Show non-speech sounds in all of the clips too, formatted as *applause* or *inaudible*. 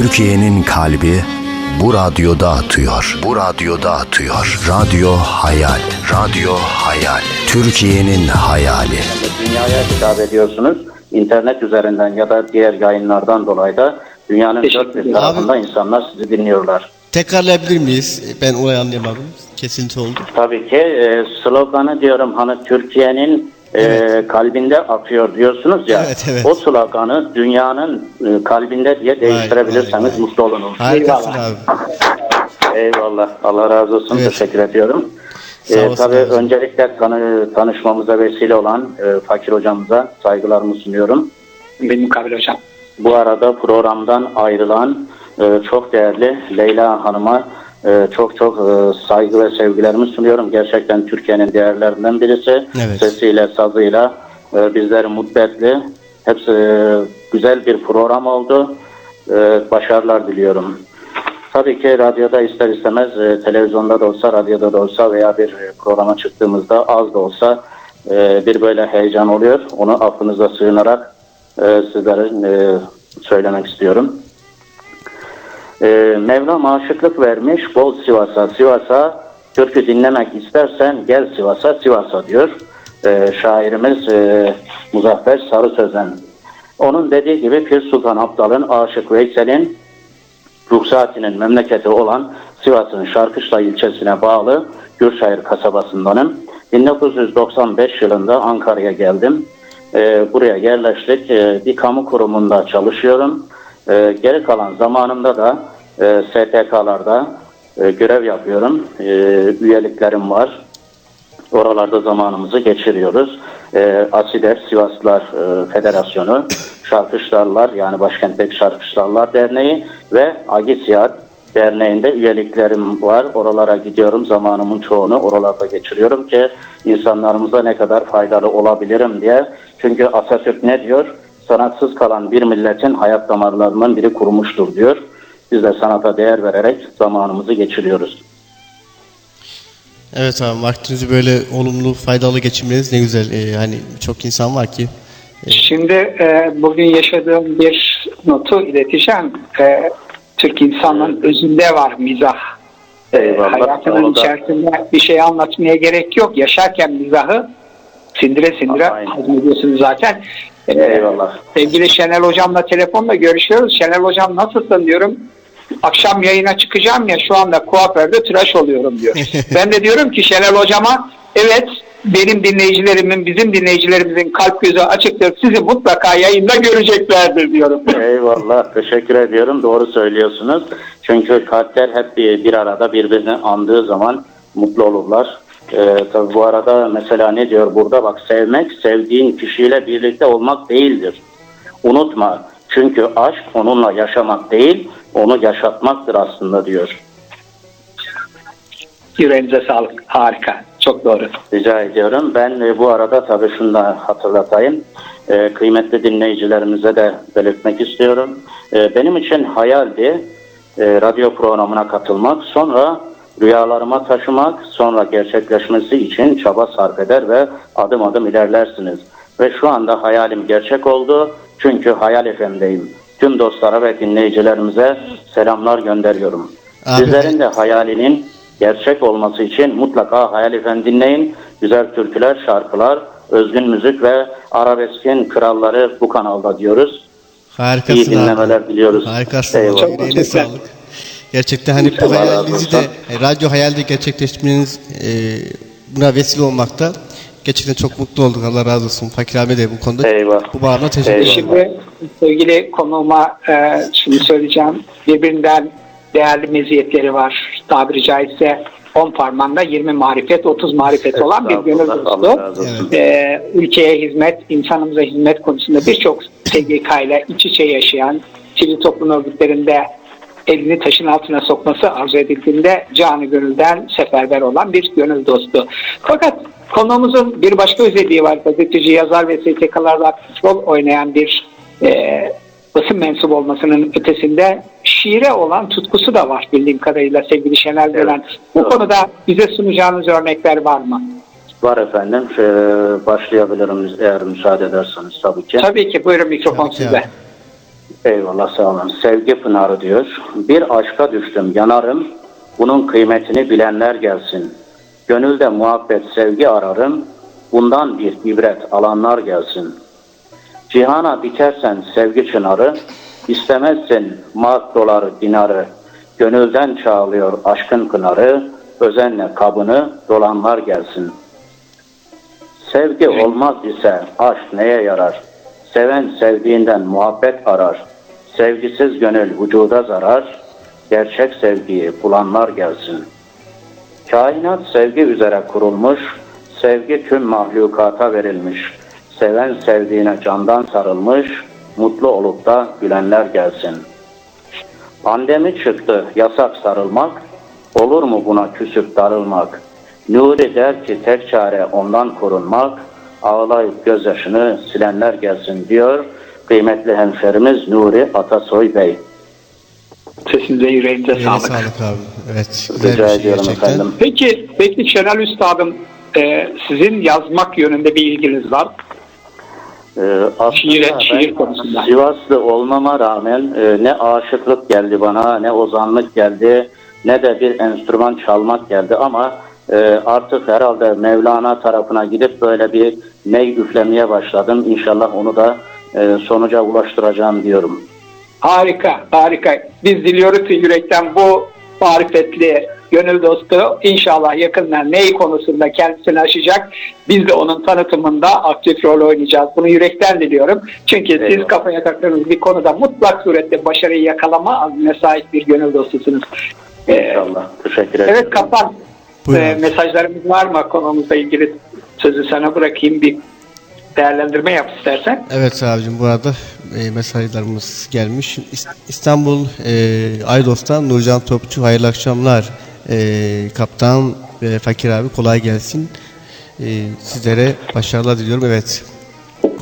Türkiye'nin kalbi bu radyoda atıyor. Bu radyoda atıyor. Radyo Hayal. Radyo Hayal. Türkiye'nin hayali. Dünyaya hitap ediyorsunuz. İnternet üzerinden ya da diğer yayınlardan dolayı da dünyanın dört bir tarafında insanlar sizi dinliyorlar. Tekrarlayabilir miyiz? Ben olayı anlayamadım. Kesinti oldu. Tabii ki e, sloganı diyorum hani Türkiye'nin e, Evet. kalbinde atıyor diyorsunuz ya. Evet, evet. O sloganı dünyanın e, kalbinde diye değiştirebilirseniz vay, vay. mutlu olunuz. Harikasın Eyvallah. abi. *laughs* Eyvallah. Allah razı olsun. Evet. Teşekkür ediyorum. Ee, tabii abi. öncelikle tanı, tanışmamıza vesile olan e, Fakir hocamıza saygılarımı sunuyorum. Benim Kabil Hocam. Bu arada programdan ayrılan e, çok değerli Leyla Hanım'a e, çok çok e, saygı ve sevgilerimi sunuyorum. Gerçekten Türkiye'nin değerlerinden birisi. Evet. Sesiyle, sazıyla e, bizleri mutlu etti. Hepsi e, güzel bir program oldu. E, başarılar diliyorum. Tabii ki radyoda ister istemez e, televizyonda da olsa, radyoda da olsa veya bir programa çıktığımızda az da olsa e, bir böyle heyecan oluyor. Onu affınıza sığınarak e, sizlere e, söylemek istiyorum. E, Mevlam aşıklık vermiş bol Sivas'a, Sivas'a türkü dinlemek istersen gel Sivas'a, Sivas'a diyor e, şairimiz e, Muzaffer Sarı Sözen. Onun dediği gibi Pir Sultan Abdal'ın Aşık Veysel'in Ruhsati'nin memleketi olan Sivas'ın Şarkışla ilçesine bağlı Gürşehir kasabasındanım. 1995 yılında Ankara'ya geldim. Ee, buraya yerleştik. Ee, bir kamu kurumunda çalışıyorum. Ee, geri kalan zamanımda da e, STK'larda e, görev yapıyorum. Ee, üyeliklerim var. Oralarda zamanımızı geçiriyoruz. Ee, Asider Sivaslılar e, Federasyonu, Şarkışlarlar yani Başkentteki Şarkışlarlar Derneği ve Agisiyat Derneği'nde üyeliklerim var. Oralara gidiyorum. Zamanımın çoğunu oralarda geçiriyorum ki insanlarımıza ne kadar faydalı olabilirim diye. Çünkü Atatürk ne diyor? Sanatsız kalan bir milletin hayat damarlarından biri kurumuştur diyor. Biz de sanata değer vererek zamanımızı geçiriyoruz. Evet abi vaktinizi böyle olumlu faydalı geçirmeniz ne güzel. Ee, hani çok insan var ki. Şimdi e, bugün yaşadığım bir notu ileteceğim. E, Türk insanın özünde var mizah. E, Eyvallah. hayatının da- içerisinde bir şey anlatmaya gerek yok. Yaşarken mizahı sindire sindire hazmediyorsunuz zaten. Eyvallah. Sevgili Şenel Hocam'la telefonla görüşüyoruz. Şenel Hocam nasılsın diyorum. Akşam yayına çıkacağım ya şu anda kuaförde tıraş oluyorum diyor. *laughs* ben de diyorum ki Şenel Hocam'a evet benim dinleyicilerimin, bizim dinleyicilerimizin kalp gözü açıktır. Sizi mutlaka yayında göreceklerdir diyorum. *laughs* Eyvallah teşekkür ediyorum doğru söylüyorsunuz. Çünkü kalpler hep bir, bir arada birbirini andığı zaman mutlu olurlar. Ee, tabii bu arada mesela ne diyor burada bak sevmek sevdiğin kişiyle birlikte olmak değildir. Unutma çünkü aşk onunla yaşamak değil onu yaşatmaktır aslında diyor. Yüreğinize sağlık. Harika. Çok doğru. Rica ediyorum. Ben e, bu arada tabii şunu da hatırlatayım. E, kıymetli dinleyicilerimize de belirtmek istiyorum. E, benim için hayaldi e, radyo programına katılmak, sonra rüyalarıma taşımak, sonra gerçekleşmesi için çaba sarf eder ve adım adım ilerlersiniz. Ve şu anda hayalim gerçek oldu. Çünkü Hayal FM'deyim. Tüm dostlara ve dinleyicilerimize selamlar gönderiyorum. Abi- Sizlerin de hayalinin gerçek olması için mutlaka Hayal Efendi dinleyin. Güzel türküler, şarkılar, özgün müzik ve arabeskin kralları bu kanalda diyoruz. Harikasın İyi abi. dinlemeler diliyoruz. Harikasın. Eyvallah. Çok sağlık. Gerçekten hani bu hayalinizi de e, radyo hayalde gerçekleştirmeniz e, buna vesile olmakta. Gerçekten çok mutlu olduk. Allah razı olsun. Fakir abi de bu konuda Eyvallah. bu bağına teşekkür Eyvallah. ederim. Şimdi sevgili konuğuma e, şunu söyleyeceğim. Birbirinden değerli meziyetleri var. Tabiri caizse 10 parmağında 20 marifet, 30 marifet olan bir gönül dostu. razı olsun. E, ülkeye hizmet, insanımıza hizmet konusunda birçok SGK ile iç içe yaşayan, sivil toplum örgütlerinde elini taşın altına sokması arzu edildiğinde canı gönülden seferber olan bir gönül dostu. Fakat konuğumuzun bir başka özelliği var. Gazeteci, yazar ve STK'larda aktif rol oynayan bir e, basın mensubu olmasının ötesinde şiire olan tutkusu da var bildiğim kadarıyla sevgili Şener Gören. Bu Evet. konuda bize sunacağınız örnekler var mı? Var efendim. Ee, başlayabilirim eğer müsaade ederseniz tabii ki. Tabii ki buyurun mikrofon Tabii ki sizde. abi. Eyvallah sağ olun. Sevgi Pınarı diyor. Bir aşka düştüm yanarım. Bunun kıymetini bilenler gelsin. Gönülde muhabbet sevgi ararım. Bundan bir ibret alanlar gelsin. Cihana dikersen sevgi çınarı. istemezsin mark doları dinarı. Gönülden çağlıyor aşkın pınarı. Özenle kabını dolanlar gelsin. Sevgi olmaz ise aşk neye yarar? Seven sevdiğinden muhabbet arar. Sevgisiz gönül vücuda zarar. Gerçek sevgiyi bulanlar gelsin. Kainat sevgi üzere kurulmuş. Sevgi tüm mahlukata verilmiş. Seven sevdiğine candan sarılmış. Mutlu olup da gülenler gelsin. Pandemi çıktı yasak sarılmak. Olur mu buna küsüp darılmak? Nuri der ki tek çare ondan korunmak. Ağlayıp gözyaşını silenler gelsin diyor. Kıymetli hemşerimiz Nuri Atasoy Bey. Sesinize yüreğinize Eline sağlık. sağlık abi. Evet. Güzel Rica bir şey ediyorum gerçekten. efendim. Peki, peki Şenol Üstadım e, sizin yazmak yönünde bir ilginiz var. Ee, aslında Şiire- ben şiir konusunda. Sivaslı olmama rağmen e, ne aşıklık geldi bana, ne ozanlık geldi, ne de bir enstrüman çalmak geldi ama e, artık herhalde Mevlana tarafına gidip böyle bir ney üflemeye başladım. İnşallah onu da e, sonuca ulaştıracağım diyorum. Harika, harika. Biz diliyoruz ki yürekten bu marifetli gönül dostu inşallah yakında ney konusunda kendisini aşacak. Biz de onun tanıtımında aktif rol oynayacağız. Bunu yürekten diliyorum. Çünkü siz Eyvallah. kafaya taktığınız bir konuda mutlak surette başarıyı yakalama azmine sahip bir gönül dostusunuz. Ee, İnşallah. Teşekkür ederim. Evet Kapan. Buyurun. Ee, mesajlarımız var mı konumuzla ilgili? Sözü sana bırakayım bir değerlendirme yap istersen. Evet abicim bu arada e, mesajlarımız gelmiş. İs- İstanbul e, Aydos'tan Nurcan Topçu hayırlı akşamlar. E, kaptan ve Fakir abi kolay gelsin. E, sizlere başarılar diliyorum. Evet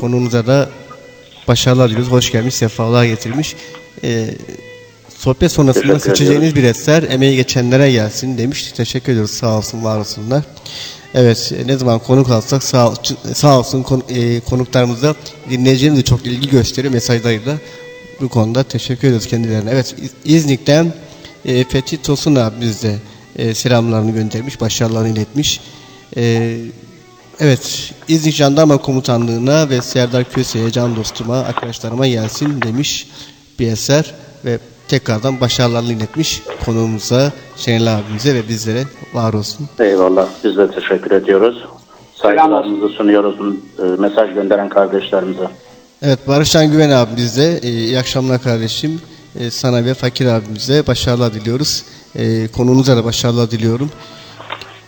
konunuza da başarılar diliyoruz. Hoş gelmiş, sefalar getirmiş. E, sohbet sonrasında seçeceğiniz bir eser emeği geçenlere gelsin demiş. Teşekkür ediyoruz. Sağ olsun, var olsunlar. Evet, ne zaman konuk alsak sağ, sağ olsun kon, e, konuklarımız da dinleyicilerimiz de çok ilgi gösteriyor mesajlarıyla. Bu konuda teşekkür ediyoruz kendilerine. Evet, İz- İznik'ten e, Fethi Tosun abimiz de e, selamlarını göndermiş, başarılarını iletmiş. E, evet, İznik Jandarma Komutanlığı'na ve Serdar Köse'ye, can dostuma, arkadaşlarıma gelsin demiş bir eser ve tekrardan başarılarını iletmiş konuğumuza, Şenol abimize ve bizlere var olsun. Eyvallah. Biz de teşekkür ediyoruz. Saygılarımızı sunuyoruz e, mesaj gönderen kardeşlerimize. Evet Barışcan Güven abimiz de e, iyi akşamlar kardeşim. E, sana ve Fakir abimize başarılar diliyoruz. Konuğunuza da başarılar diliyorum.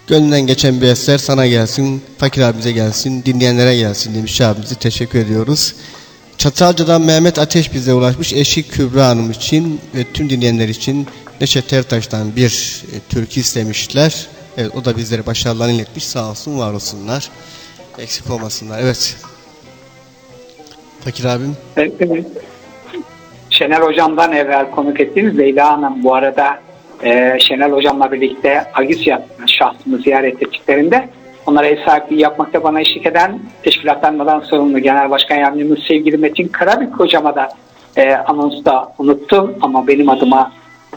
Gönlünden geçen bir eser sana gelsin, Fakir abimize gelsin, dinleyenlere gelsin demiş abimize teşekkür ediyoruz. Çatalca'dan Mehmet Ateş bize ulaşmış. Eşi Kübra Hanım için ve tüm dinleyenler için Neşet Ertaş'tan bir e, türkü istemişler. Evet o da bizlere başarılarını iletmiş. Sağ olsun var olsunlar. Eksik olmasınlar. Evet. Fakir abim. Evet, evet. Şener Hocam'dan evvel konuk ettiğimiz Leyla Hanım bu arada e, Şener Hocam'la birlikte Agisya şahsımı ziyaret ettiklerinde onlara ev sahipliği yapmakta bana eşlik eden teşkilatlanmadan sorumlu Genel Başkan Yardımcımız sevgili Metin Karabük Hocam'a da e, anonsta unuttum ama benim adıma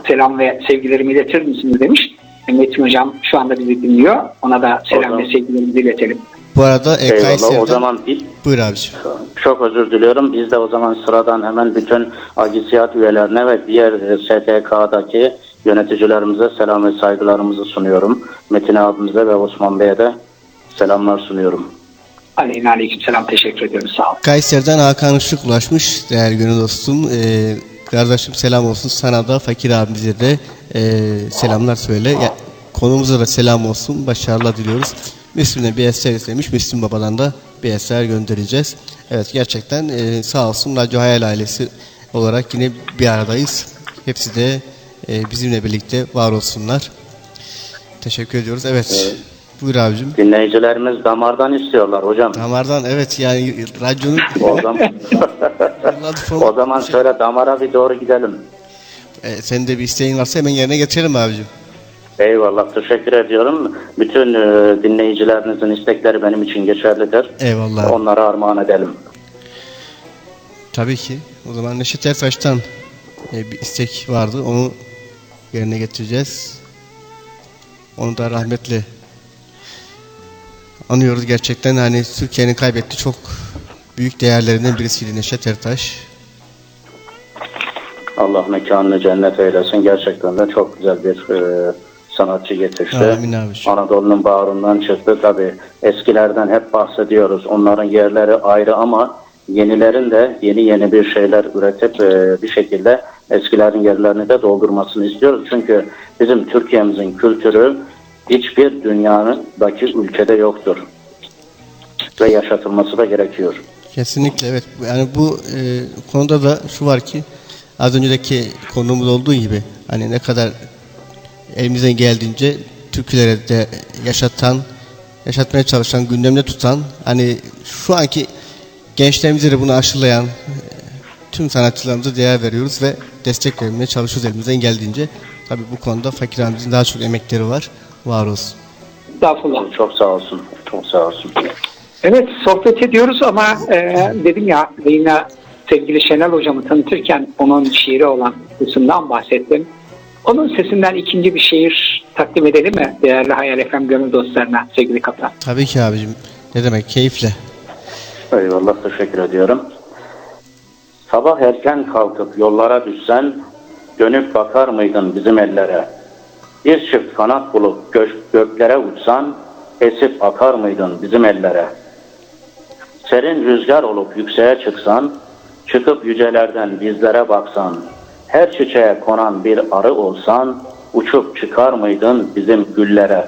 selam ve sevgilerimi iletir misiniz demiş. E, Metin Hocam şu anda bizi dinliyor. Ona da selam Hocam. ve sevgilerimizi iletelim. Bu arada e. Kayseri'den... O zaman bir, Buyur abiciğim. Çok özür diliyorum. Biz de o zaman sıradan hemen bütün agisiyat üyelerine ve diğer e, STK'daki yöneticilerimize selam ve saygılarımızı sunuyorum. Metin abimize ve Osman Bey'e de selamlar sunuyorum. Aleyhine aleyküm selam teşekkür ediyorum sağ olun. Kayseri'den Hakan Işık ulaşmış değerli gönül dostum. E, kardeşim selam olsun. Sana da Fakir abimize de e, selamlar söyle. Ya, konumuza da selam olsun. Başarılar diliyoruz. Müslüm'den bir eser istemiş. Müslüm Baba'dan da bir eser göndereceğiz. Evet gerçekten e, sağ olsun Radyo Hayal ailesi olarak yine bir aradayız. Hepsi de e, bizimle birlikte var olsunlar. Teşekkür ediyoruz. Evet. Buyur abicim. Dinleyicilerimiz damardan istiyorlar hocam. Damardan evet yani radyonun O zaman, o zaman şöyle damara bir doğru gidelim. E, senin de bir isteğin varsa hemen yerine getirelim abicim. Eyvallah teşekkür ediyorum. Bütün e, dinleyicilerinizin istekleri benim için geçerlidir. Eyvallah. Onlara armağan edelim. Tabii ki. O zaman Neşet Ertaş'tan e, bir istek vardı. Onu yerine getireceğiz. Onu da rahmetle anıyoruz gerçekten. Hani Türkiye'nin kaybettiği çok büyük değerlerinden birisiydi Neşet Ertaş. Allah mekanını cennet eylesin. Gerçekten de çok güzel bir e, sanatçı yetişti. Amin. Anadolu'nun bağrından çıktı. Tabi eskilerden hep bahsediyoruz. Onların yerleri ayrı ama yenilerin de yeni yeni bir şeyler üretip e, bir şekilde eskilerin yerlerini de doldurmasını istiyoruz. Çünkü bizim Türkiye'mizin kültürü hiçbir dünyadaki ülkede yoktur. Ve yaşatılması da gerekiyor. Kesinlikle evet. Yani bu e, konuda da şu var ki az önceki konumuz olduğu gibi hani ne kadar elimizden geldiğince türkülere de yaşatan, yaşatmaya çalışan, gündemde tutan hani şu anki gençlerimize de bunu aşılayan tüm sanatçılarımıza değer veriyoruz ve destek vermeye çalışıyoruz elimizden geldiğince. Tabii bu konuda Fakir abimizin daha çok emekleri var. Var olsun. Estağfurullah. Çok sağ olsun. Çok sağ olsun. Evet sohbet ediyoruz ama e, dedim ya yine sevgili Şenel hocamı tanıtırken onun şiiri olan kısımdan bahsettim. Onun sesinden ikinci bir şiir takdim edelim mi değerli Hayal FM gönül dostlarına sevgili kaptan? Tabii ki abicim. Ne demek keyifle. Eyvallah teşekkür ediyorum. Sabah erken kalkıp yollara düşsen dönüp bakar mıydın bizim ellere? Bir çift kanat bulup gö- göklere uçsan esip akar mıydın bizim ellere? Serin rüzgar olup yükseğe çıksan çıkıp yücelerden bizlere baksan her çiçeğe konan bir arı olsan uçup çıkar mıydın bizim güllere?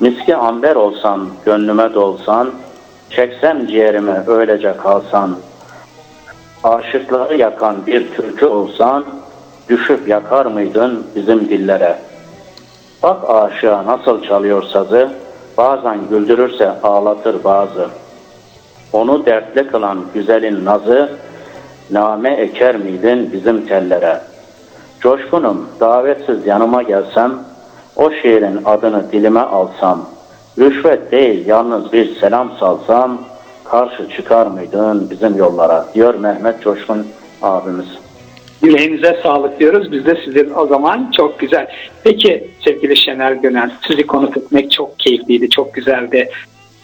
Miski amber olsan, gönlüme dolsan, çeksem ciğerime öylece kalsan, aşıkları yakan bir türkü olsan, düşüp yakar mıydın bizim dillere? Bak aşığa nasıl çalıyor sazı, bazen güldürürse ağlatır bazı. Onu dertli kılan güzelin nazı, name eker miydin bizim tellere? Coşkunum, davetsiz yanıma gelsem, o şiirin adını dilime alsam, rüşvet değil yalnız bir selam salsam, karşı çıkar mıydın bizim yollara, diyor Mehmet Coşkun abimiz. Yüreğinize sağlık diyoruz. Biz de sizin o zaman çok güzel. Peki sevgili Şener Gönel sizi konuk etmek çok keyifliydi, çok güzeldi.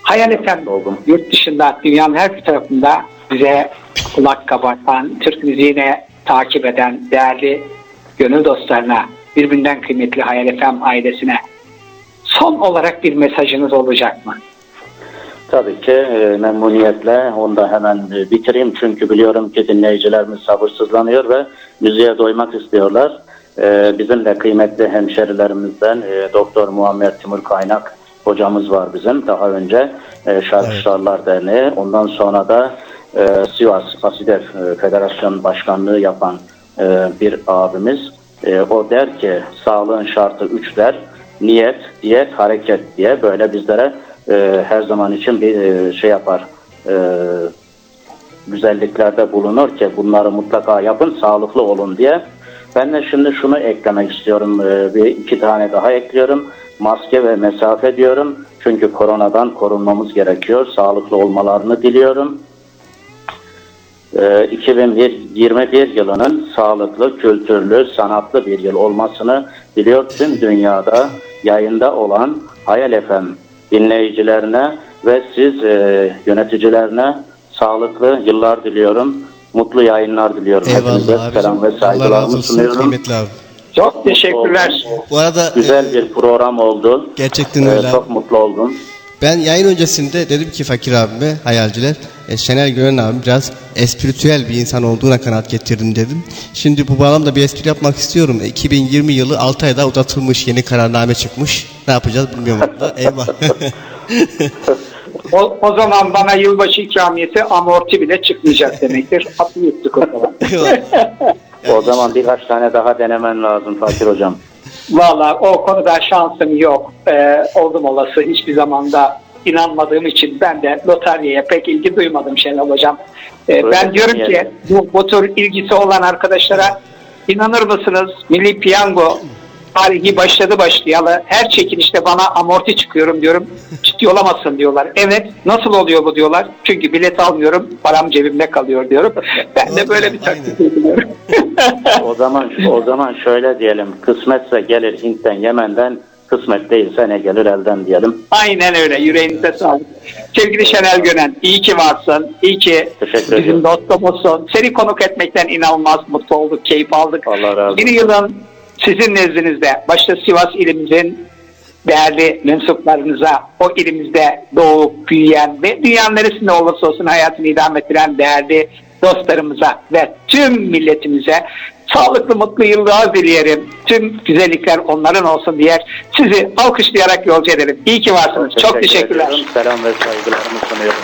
Hayal FM Oldum. yurt dışında dünyanın her bir tarafında bize kulak kabartan, Türk müziğine takip eden değerli gönül dostlarına, birbirinden kıymetli Hayal FM ailesine son olarak bir mesajınız olacak mı? Tabii ki e, memnuniyetle onu da hemen e, bitireyim. Çünkü biliyorum ki dinleyicilerimiz sabırsızlanıyor ve müziğe doymak istiyorlar. E, bizim de kıymetli hemşerilerimizden e, Doktor Muammer Timur Kaynak hocamız var bizim. Daha önce e, Şarkışlarlar Derneği. Ondan sonra da e, Sivas Asidef e, Federasyon Başkanlığı yapan e, bir abimiz. E, o der ki sağlığın şartı üç der. Niyet, diyet, hareket diye böyle bizlere e, her zaman için bir e, şey yapar. E, güzelliklerde bulunur ki bunları mutlaka yapın, sağlıklı olun diye. Ben de şimdi şunu eklemek istiyorum. E, bir iki tane daha ekliyorum. Maske ve mesafe diyorum. Çünkü koronadan korunmamız gerekiyor. Sağlıklı olmalarını diliyorum. Ee, 2021 yılının sağlıklı, kültürlü, sanatlı bir yıl olmasını diliyor. Tüm dünyada yayında olan Hayal FM dinleyicilerine ve siz e, yöneticilerine sağlıklı yıllar diliyorum. Mutlu yayınlar diliyorum. Hepinize Eyvallah selam ve abicim. Allah razı saygılarımı olsun sunuyorum. kıymetli abi. Çok teşekkürler. Bu arada Güzel e, bir program oldu. gerçekten Ee, öyle. abi. çok mutlu oldum. Ben yayın öncesinde dedim ki Fakir abime, hayalciler, e, Şener Gören abim biraz espritüel bir insan olduğuna kanaat getirdim dedim. Şimdi bu bağlamda bir espri yapmak istiyorum. E, 2020 yılı 6 ayda uzatılmış, yeni kararname çıkmış. Ne yapacağız bilmiyorum orada. *laughs* Eyvah. O, o zaman bana yılbaşı ikramiyesi amorti bile çıkmayacak demektir. Atı yuttuk o zaman. Eyvah. o zaman birkaç tane daha denemen lazım Fakir Hocam. Valla o konuda şansım yok. Ee, oldum olası hiçbir zamanda inanmadığım için ben de lotaryaya pek ilgi duymadım Şenol Hocam. Ee, Öyle ben diyorum ki demeyelim. bu, bu tür ilgisi olan arkadaşlara inanır mısınız Milli Piyango tarihi başladı başlayalı her çekilişte bana amorti çıkıyorum diyorum. Ciddi olamazsın diyorlar. Evet nasıl oluyor bu diyorlar. Çünkü bilet almıyorum param cebimde kalıyor diyorum. *laughs* Ben de böyle bir taktik uyguluyorum. *laughs* O zaman o zaman şöyle diyelim. Kısmetse gelir Hint'ten, Yemen'den. Kısmet değilse ne gelir elden diyelim. Aynen öyle. Yüreğinize sağlık. Sevgili Şenel Gönen, iyi ki varsın. İyi ki Teşekkür bizim dostumuzsun. Seni konuk etmekten inanılmaz mutlu olduk, keyif aldık. Allah razı olsun. Yeni yılın sizin nezdinizde, başta Sivas ilimizin değerli mensuplarınıza, o ilimizde doğup büyüyen ve dünyanın neresinde olursa olsun hayatını idame ettiren değerli dostlarımıza ve tüm milletimize sağlıklı mutlu yıllar dileyelim. Tüm güzellikler onların olsun diye sizi alkışlayarak yolcu edelim. İyi ki varsınız. Çok Teşekkür teşekkürler. ediyorum. Selam ve saygılarımı sunuyorum.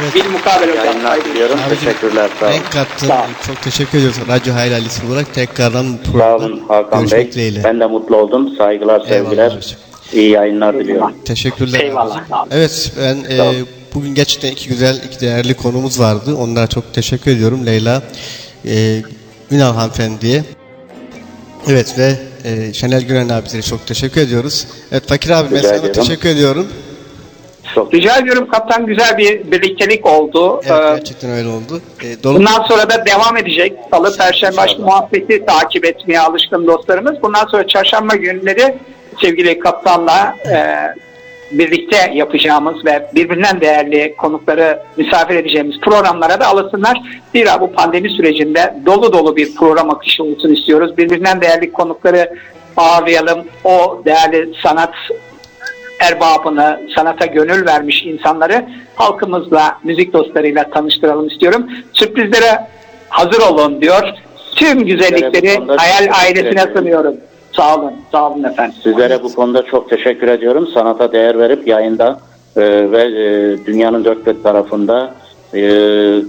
Evet. Bir mukabele hocam. Yayınlar diliyorum. Abicim, Teşekkürler. Sağ olun. Renk kattın. Sağ ol. Çok teşekkür ediyoruz. Radyo Hayal ailesi olarak tekrardan Sağ programda olun Hakan Bey. dileğiyle. Ben de mutlu oldum. Saygılar, sevgiler. abicim. İyi yayınlar diliyorum. Teşekkürler. Eyvallah, sağ. Evet ben e, bugün gerçekten iki güzel, iki değerli konumuz vardı. Onlara çok teşekkür ediyorum. Leyla e, Ünal hanımefendiye. Evet ve e, Şenel Gülen abisine çok teşekkür ediyoruz. Evet Fakir abi ben sana teşekkür ediyorum. Çok Rica ediyorum kaptan güzel bir birliktelik oldu. Evet Ee, gerçekten öyle oldu. E, dolu Bundan sonra da devam edecek. Salı, Perşembe aşk muhabbeti takip etmeye alışkın dostlarımız. Bundan sonra çarşamba günleri sevgili kaptanla e, birlikte yapacağımız ve birbirinden değerli konukları misafir edeceğimiz programlara da alışsınlar. Zira bu pandemi sürecinde dolu dolu bir program akışı olsun istiyoruz. Birbirinden değerli konukları ağırlayalım. O değerli sanat erbabını, sanata gönül vermiş insanları halkımızla, müzik dostlarıyla tanıştıralım istiyorum. Sürprizlere hazır olun diyor. Tüm güzellikleri hayal ailesine sunuyorum. Sağ olun, sağ olun efendim. Sizlere bu konuda çok teşekkür ediyorum. Sanata değer verip yayında e, ve e, dünyanın dört bir tarafında e,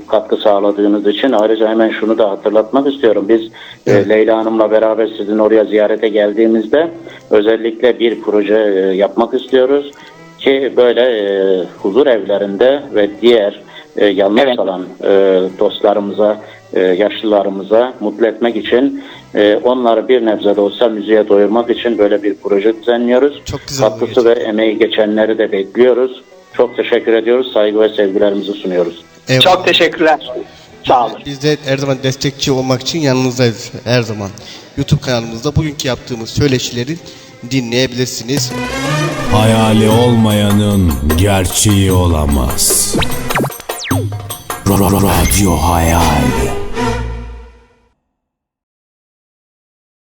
katkı sağladığınız için ayrıca hemen şunu da hatırlatmak istiyorum. Biz e, Leyla Hanım'la beraber sizin oraya ziyarete geldiğimizde özellikle bir proje e, yapmak istiyoruz ki böyle e, huzur evlerinde ve diğer e, yalnız Evet. kalan e, dostlarımıza, e, yaşlılarımıza mutlu etmek için e, onları bir nebze de olsa müziğe doyurmak için böyle bir proje düzenliyoruz. Çok güzel Katkısı ve emeği geçenleri de bekliyoruz. Çok teşekkür ediyoruz. Saygı ve sevgilerimizi sunuyoruz. Eyvallah. Çok teşekkürler. Sağ olun. Biz de her zaman destekçi olmak için yanınızdayız her zaman. YouTube kanalımızda bugünkü yaptığımız söyleşileri dinleyebilirsiniz. Hayali olmayanın gerçeği olamaz. Ra- ra- Radyo Hayal.